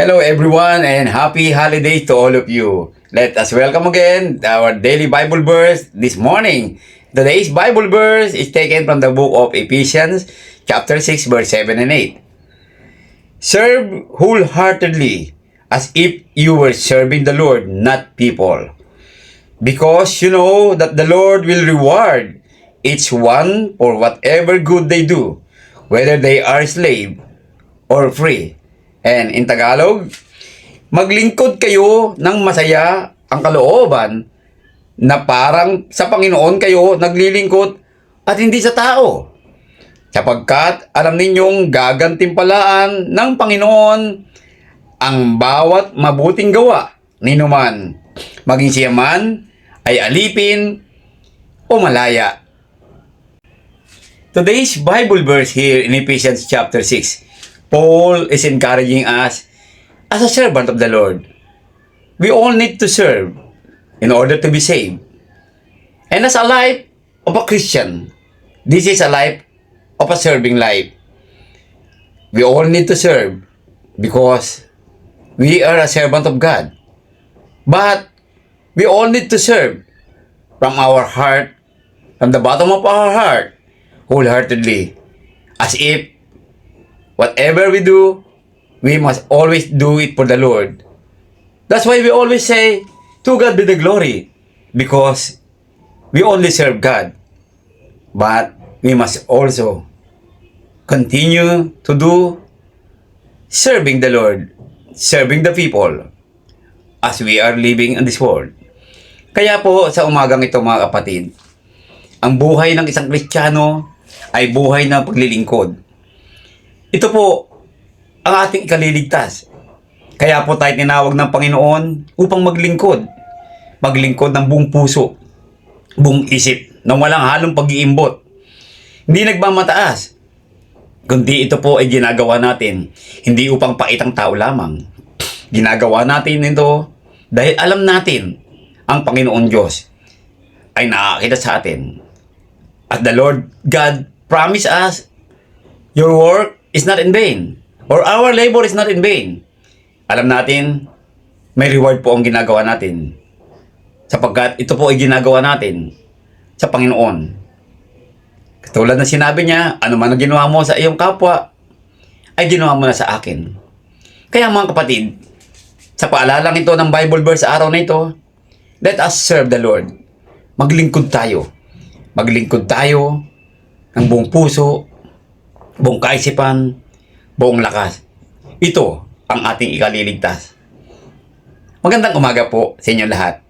Hello everyone and happy holidays to all of you. Let us welcome again our daily Bible verse this morning. Today's Bible verse is taken from the book of Ephesians chapter 6 verse 7 and 8. Serve wholeheartedly as if you were serving the Lord, not people. Because you know that the Lord will reward each one for whatever good they do, whether they are slave or free. And in Tagalog, maglingkod kayo ng masaya ang kalooban na parang sa Panginoon kayo naglilingkod at hindi sa tao. Sapagkat alam ninyong gagantimpalaan ng Panginoon ang bawat mabuting gawa ni numan, maging siya man ay alipin o malaya. Today's Bible verse here in Ephesians chapter 6, Paul is encouraging us as a servant of the Lord. We all need to serve in order to be saved. And as a life of a Christian, this is a life of a serving life. We all need to serve because we are a servant of God. But we all need to serve from our heart, from the bottom of our heart, wholeheartedly, as if whatever we do, we must always do it for the Lord. That's why we always say, To God be the glory, because we only serve God. But we must also continue to do serving the Lord, serving the people as we are living in this world. Kaya po sa umagang ito mga kapatid, ang buhay ng isang Kristiyano ay buhay ng paglilingkod. Ito po ang ating ikaliligtas. Kaya po tayo tinawag ng Panginoon upang maglingkod. Maglingkod ng buong puso, buong isip, nang walang halong pag-iimbot. Hindi nagmamataas. Kundi ito po ay ginagawa natin, hindi upang paitang tao lamang. Ginagawa natin ito dahil alam natin ang Panginoon Diyos ay nakakita sa atin. At the Lord God promised us, your work is not in vain, or our labor is not in vain. Alam natin, may reward po ang ginagawa natin. Sapagkat ito po ay ginagawa natin sa Panginoon. Katulad na sinabi niya, ano man ang ginawa mo sa iyong kapwa, ay ginawa mo na sa akin. Kaya mga kapatid, sa paalalang ito ng Bible verse sa araw na ito, let us serve the Lord. Maglingkod tayo. Maglingkod tayo ng buong puso, buong kaisipan, buong lakas. Ito ang ating ikaliligtas. Magandang umaga po sa inyo lahat.